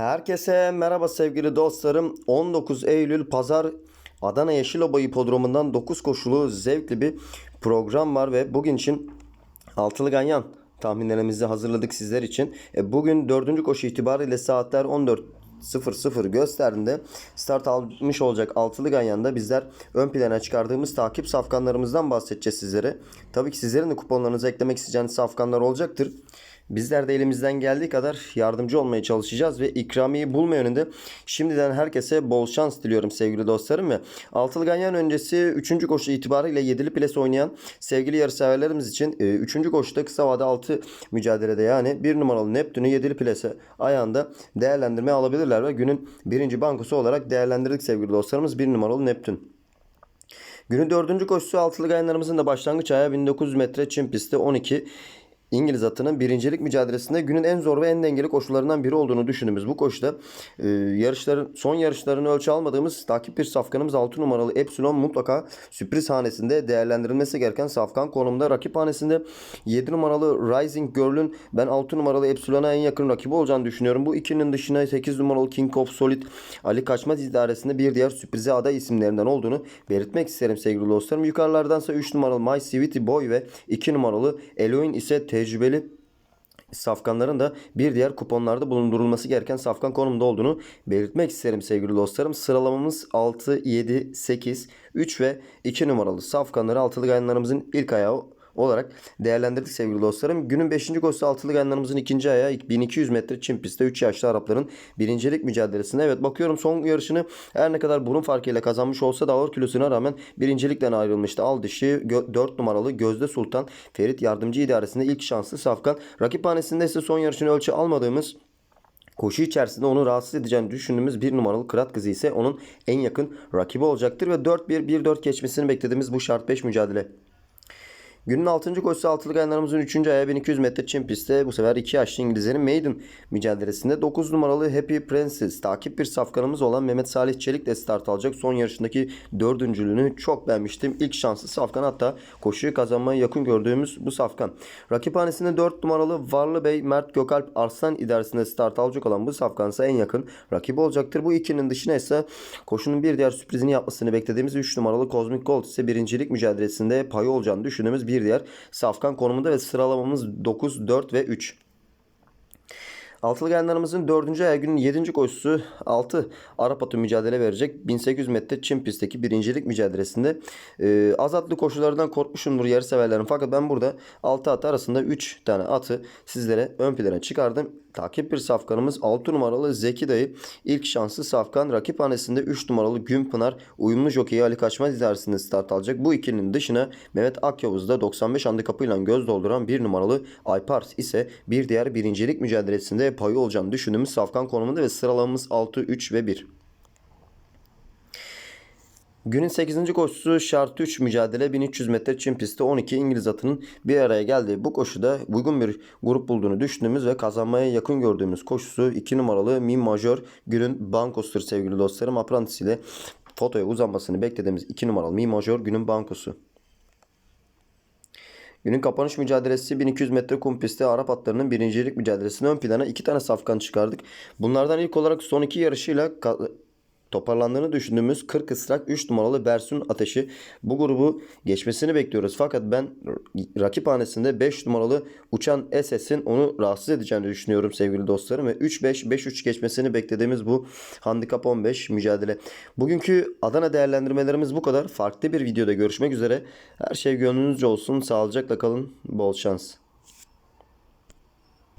Herkese merhaba sevgili dostlarım. 19 Eylül Pazar Adana Yeşilova Hipodromu'ndan 9 koşulu zevkli bir program var ve bugün için altılı ganyan tahminlerimizi hazırladık sizler için. E, Bugün 4. koşu itibariyle saatler 14.00 gösterdiğinde start almış olacak altılı ganyanda bizler ön plana çıkardığımız takip safkanlarımızdan bahsedeceğiz sizlere. Tabii ki sizlerin de kuponlarınızı eklemek isteyeceğiniz safkanlar olacaktır. Bizler de elimizden geldiği kadar yardımcı olmaya çalışacağız ve ikramiyi bulma yönünde şimdiden herkese bol şans diliyorum sevgili dostlarım ve Altılı Ganyan öncesi 3. koşu itibariyle 7'li ples oynayan sevgili yarışseverlerimiz için 3. koşuda kısa vade 6 mücadelede yani 1 numaralı Neptün'ü 7'li plese ayağında değerlendirmeye alabilirler ve günün birinci bankosu olarak değerlendirdik sevgili dostlarımız 1 numaralı Neptün. Günün dördüncü koşusu altılı gayanlarımızın da başlangıç ayağı 1900 metre çim pisti 12. İngiliz atının birincilik mücadelesinde günün en zor ve en dengeli koşularından biri olduğunu düşündüğümüz bu koşuda e, yarışların son yarışlarını ölçü almadığımız takip bir safkanımız 6 numaralı Epsilon mutlaka sürpriz hanesinde değerlendirilmesi gereken safkan konumda rakip hanesinde 7 numaralı Rising Girl'ün ben 6 numaralı Epsilon'a en yakın rakibi olacağını düşünüyorum. Bu ikinin dışına 8 numaralı King of Solid Ali Kaçmaz idaresinde bir diğer sürprize aday isimlerinden olduğunu belirtmek isterim sevgili dostlarım. Yukarılardansa 3 numaralı My Sweetie Boy ve 2 numaralı Eloin ise tecrübeli safkanların da bir diğer kuponlarda bulundurulması gereken safkan konumda olduğunu belirtmek isterim sevgili dostlarım. Sıralamamız 6, 7, 8, 3 ve 2 numaralı safkanları altılı gayanlarımızın ilk ayağı olarak değerlendirdik sevgili dostlarım. Günün 5. koşusu altılı gayanlarımızın ikinci ayağı 1200 metre çim pistte 3 yaşlı Arapların birincilik mücadelesinde. Evet bakıyorum son yarışını her ne kadar burun farkıyla kazanmış olsa da ağır kilosuna rağmen birincilikten ayrılmıştı. Al dişi 4 numaralı Gözde Sultan Ferit Yardımcı idaresinde ilk şanslı safkan. Rakip hanesinde ise son yarışını ölçü almadığımız Koşu içerisinde onu rahatsız edeceğini düşündüğümüz bir numaralı Kırat kızı ise onun en yakın rakibi olacaktır ve 4-1-1-4 geçmesini beklediğimiz bu şart 5 mücadele. Günün 6. koşusu altılı gayanlarımızın 3. ayağı 1200 metre çim pistte bu sefer 2 yaşlı İngilizlerin maiden mücadelesinde 9 numaralı Happy Princess takip bir safkanımız olan Mehmet Salih Çelik de start alacak. Son yarışındaki dördüncülüğünü çok beğenmiştim. İlk şanslı safkan hatta koşuyu kazanmaya yakın gördüğümüz bu safkan. Rakip hanesinde 4 numaralı Varlı Bey Mert Gökalp Arslan idaresinde start alacak olan bu safkansa en yakın rakibi olacaktır. Bu ikinin dışına ise koşunun bir diğer sürprizini yapmasını beklediğimiz 3 numaralı Cosmic Gold ise birincilik mücadelesinde payı olacağını düşündüğümüz bir diğer safkan konumunda ve sıralamamız 9, 4 ve 3. Altılı gayanlarımızın 4. ayağı günün 7. koşusu 6 Arap atı mücadele verecek. 1800 metre çim pistteki birincilik mücadelesinde e, az atlı korkmuşumdur yarı severlerim. Fakat ben burada 6 at arasında 3 tane atı sizlere ön plana çıkardım. Takip bir safkanımız 6 numaralı Zeki Dayı. ilk şanslı safkan rakip hanesinde 3 numaralı Günpınar uyumlu jokeyi Ali Kaçmaz idaresinde start alacak. Bu ikilinin dışına Mehmet Akyavuz'da 95 handikapıyla göz dolduran 1 numaralı Aypars ise bir diğer birincilik mücadelesinde payı olacağını düşündüğümüz safkan konumunda ve sıralamamız 6, 3 ve 1. Günün 8. koşusu şart 3 mücadele 1300 metre çim pisti 12 İngiliz atının bir araya geldiği bu koşuda uygun bir grup bulduğunu düşündüğümüz ve kazanmaya yakın gördüğümüz koşusu 2 numaralı Mi Major günün bankosudur sevgili dostlarım. Apprentice ile fotoya uzanmasını beklediğimiz 2 numaralı Mi Major günün bankosu. Günün kapanış mücadelesi 1200 metre kum pisti Arap atlarının birincilik mücadelesini ön plana iki tane safkan çıkardık. Bunlardan ilk olarak son iki yarışıyla toparlandığını düşündüğümüz 40 ısrak 3 numaralı Bersun Ateşi bu grubu geçmesini bekliyoruz. Fakat ben rakip hanesinde 5 numaralı Uçan SS'in onu rahatsız edeceğini düşünüyorum sevgili dostlarım. Ve 3-5-5-3 geçmesini beklediğimiz bu handikap 15 mücadele. Bugünkü Adana değerlendirmelerimiz bu kadar. Farklı bir videoda görüşmek üzere. Her şey gönlünüzce olsun. Sağlıcakla kalın. Bol şans.